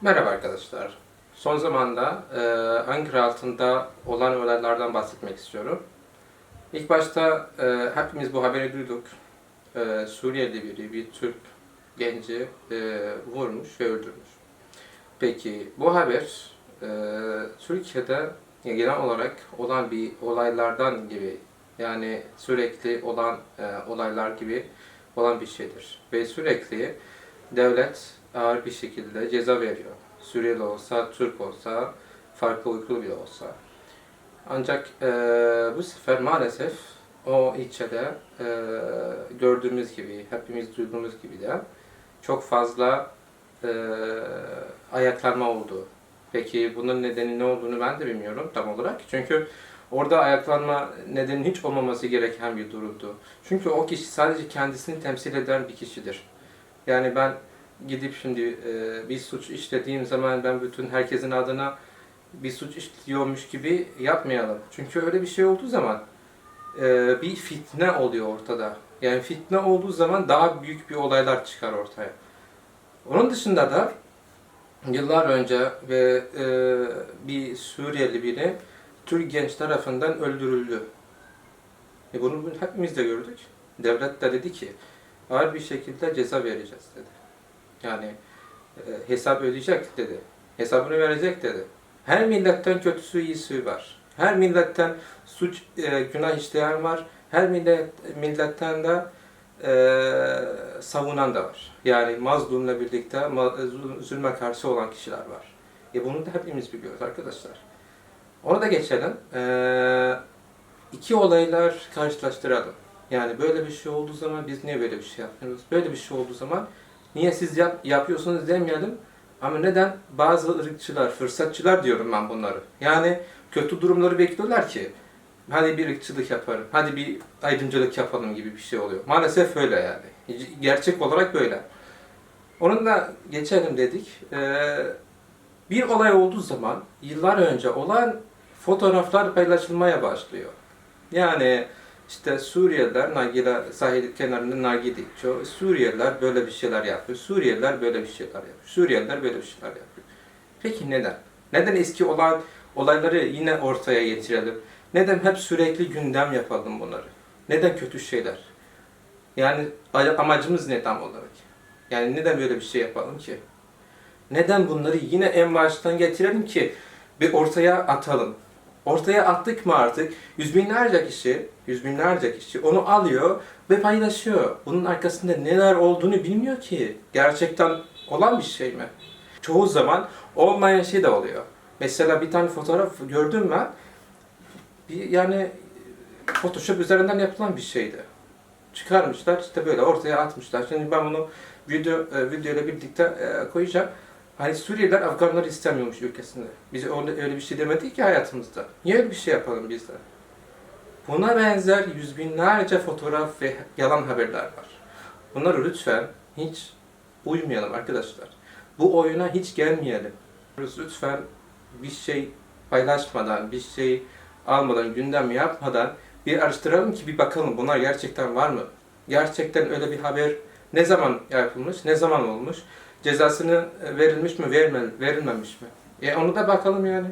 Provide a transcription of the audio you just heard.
Merhaba arkadaşlar. Son zamanda e, Ankara altında olan olaylardan bahsetmek istiyorum. İlk başta e, hepimiz bu haberi duyduk. E, Suriyeli biri bir Türk genci e, vurmuş ve öldürmüş. Peki bu haber e, Türkiye'de genel olarak olan bir olaylardan gibi yani sürekli olan e, olaylar gibi olan bir şeydir. Ve sürekli devlet ağır bir şekilde ceza veriyor. Suriyeli olsa, Türk olsa, farklı uyruklu bile olsa. Ancak e, bu sefer maalesef o ilçede e, gördüğümüz gibi, hepimiz duyduğumuz gibi de çok fazla e, ayaklanma oldu. Peki bunun nedeni ne olduğunu ben de bilmiyorum tam olarak. Çünkü orada ayaklanma nedeni hiç olmaması gereken bir durumdu. Çünkü o kişi sadece kendisini temsil eden bir kişidir. Yani ben gidip şimdi e, bir suç işlediğim zaman ben bütün herkesin adına bir suç işliyormuş gibi yapmayalım. Çünkü öyle bir şey olduğu zaman e, bir fitne oluyor ortada. Yani fitne olduğu zaman daha büyük bir olaylar çıkar ortaya. Onun dışında da yıllar önce ve e, bir Suriyeli biri Türk genç tarafından öldürüldü. E bunu hepimiz de gördük. Devlet de dedi ki ağır bir şekilde ceza vereceğiz dedi. Yani e, hesap ödeyecek dedi. Hesabını verecek dedi. Her milletten kötüsü iyisi var. Her milletten suç, e, günah işleyen var. Her millet, milletten de e, savunan da var. Yani mazlumla birlikte ma- zul- zulme karşı olan kişiler var. E bunu da hepimiz biliyoruz arkadaşlar. Onu da geçelim. E, iki olaylar karşılaştıralım. Yani böyle bir şey olduğu zaman biz niye böyle bir şey yapmıyoruz? Böyle bir şey olduğu zaman niye siz yap, yapıyorsunuz demeyelim. Ama neden? Bazı ırkçılar, fırsatçılar diyorum ben bunları. Yani kötü durumları bekliyorlar ki hadi bir ırkçılık yaparım, hadi bir ayrımcılık yapalım gibi bir şey oluyor. Maalesef öyle yani. Gerçek olarak böyle. Onunla geçelim dedik. Ee, bir olay olduğu zaman yıllar önce olan fotoğraflar paylaşılmaya başlıyor. Yani işte Suriyeliler Nagila sahil kenarında Nagidi içiyor. Suriyeliler böyle bir şeyler yapıyor. Suriyeliler böyle bir şeyler yapıyor. Suriyeliler böyle bir şeyler yapıyor. Peki neden? Neden eski olay, olayları yine ortaya getirelim? Neden hep sürekli gündem yapalım bunları? Neden kötü şeyler? Yani amacımız ne tam olarak? Yani neden böyle bir şey yapalım ki? Neden bunları yine en baştan getirelim ki bir ortaya atalım? Ortaya attık mı artık yüz binlerce kişi, yüz binlerce kişi onu alıyor ve paylaşıyor. Bunun arkasında neler olduğunu bilmiyor ki. Gerçekten olan bir şey mi? Çoğu zaman olmayan şey de oluyor. Mesela bir tane fotoğraf gördüm ben. Bir, yani Photoshop üzerinden yapılan bir şeydi. Çıkarmışlar işte böyle ortaya atmışlar. Şimdi ben bunu video e, video ile birlikte e, koyacağım. Hani Suriyeliler Afganları istemiyormuş ülkesinde. Biz öyle, öyle bir şey demedik ki hayatımızda. Niye öyle bir şey yapalım biz de? Buna benzer yüz binlerce fotoğraf ve yalan haberler var. Bunları lütfen hiç uymayalım arkadaşlar. Bu oyuna hiç gelmeyelim. Lütfen bir şey paylaşmadan, bir şey almadan, gündem yapmadan bir araştıralım ki bir bakalım bunlar gerçekten var mı? Gerçekten öyle bir haber ne zaman yapılmış, ne zaman olmuş? Cezasını verilmiş mi, verilme, verilmemiş mi? E onu da bakalım yani.